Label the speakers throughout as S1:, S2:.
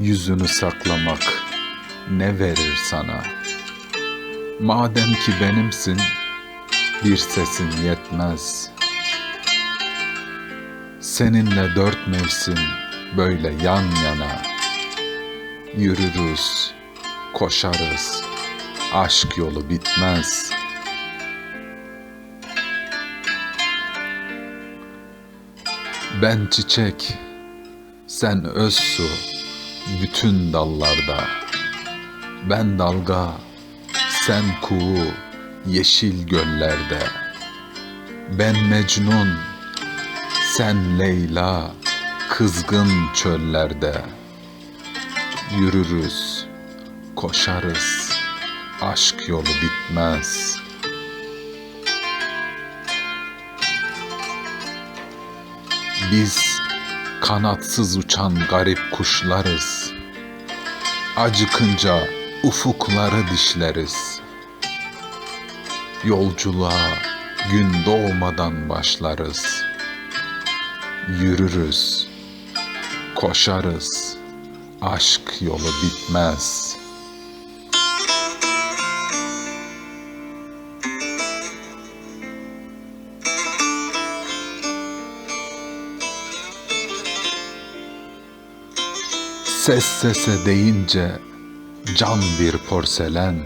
S1: yüzünü saklamak ne verir sana? Madem ki benimsin, bir sesin yetmez. Seninle dört mevsim böyle yan yana yürürüz, koşarız, aşk yolu bitmez. Ben çiçek, sen öz su, bütün dallarda. Ben dalga, sen kuğu, yeşil göllerde. Ben Mecnun, sen Leyla, kızgın çöllerde. Yürürüz, koşarız, aşk yolu bitmez. Biz kanatsız uçan garip kuşlarız. Acıkınca ufukları dişleriz. Yolculuğa gün doğmadan başlarız. Yürürüz, koşarız, aşk yolu bitmez. Ses sese deyince can bir porselen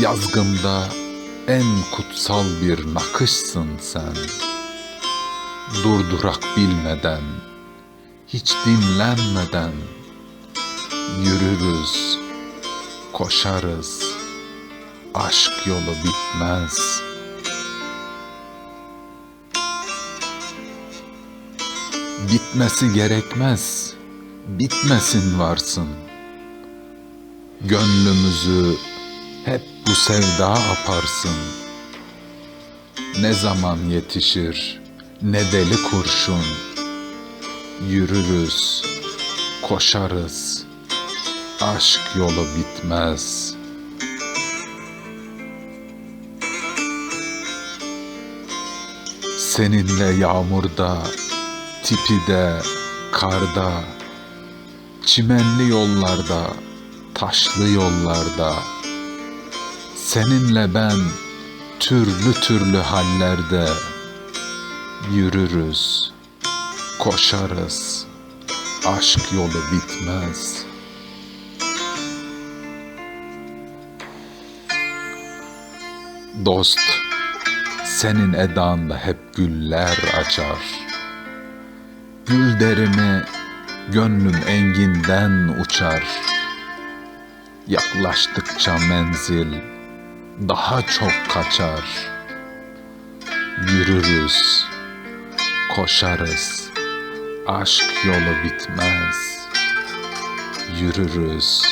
S1: Yazgımda en kutsal bir nakışsın sen Durdurak bilmeden, hiç dinlenmeden Yürürüz, koşarız, aşk yolu bitmez. Bitmesi gerekmez, bitmesin varsın. Gönlümüzü hep bu sevda aparsın. Ne zaman yetişir ne deli kurşun. Yürürüz, koşarız, aşk yolu bitmez. Seninle yağmurda, tipide, karda, çimenli yollarda, taşlı yollarda, seninle ben türlü türlü hallerde yürürüz, koşarız, aşk yolu bitmez. Dost, senin edanda hep güller açar. Gül derimi gönlüm enginden uçar. Yaklaştıkça menzil daha çok kaçar. Yürürüz, koşarız, aşk yolu bitmez. Yürürüz,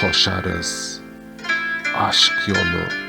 S1: koşarız, aşk yolu